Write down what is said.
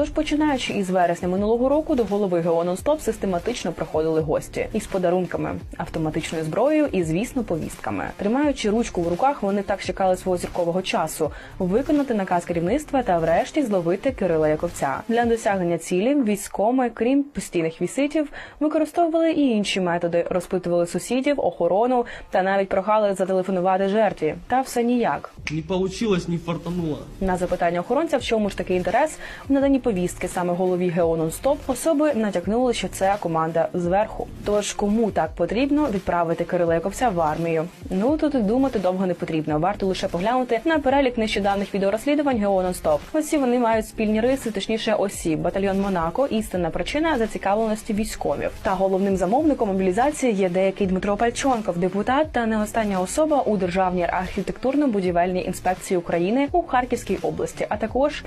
Тож, починаючи із вересня минулого року, до голови ГО «Нон-Стоп» систематично приходили гості із подарунками, автоматичною зброєю і, звісно, повістками. Тримаючи ручку в руках, вони так чекали свого зіркового часу виконати наказ керівництва та, врешті, зловити Кирила Яковця. Для досягнення цілі військоми, крім постійних візитів, використовували і інші методи, розпитували сусідів, охорону та навіть прохали зателефонувати жертві. Та все ніяк. Не получилось, не фартануло. На запитання охоронця, в чому ж такий інтерес в наданні повістки саме голові ГЕО «Нон-Стоп», особи натякнули, що це команда зверху. Тож кому так потрібно відправити Кирила Яковця в армію? Ну тут думати довго не потрібно. Варто лише поглянути на перелік нещодавних відеорозслідувань ГЕО «Нон-Стоп». Усі вони мають спільні риси, точніше, осі батальйон Монако. Істинна причина зацікавленості військових. Та головним замовником мобілізації є деякий Дмитро Пальчонков, депутат та не остання особа у державній архітектурно-будівельній інспекції України у Харківській області, а також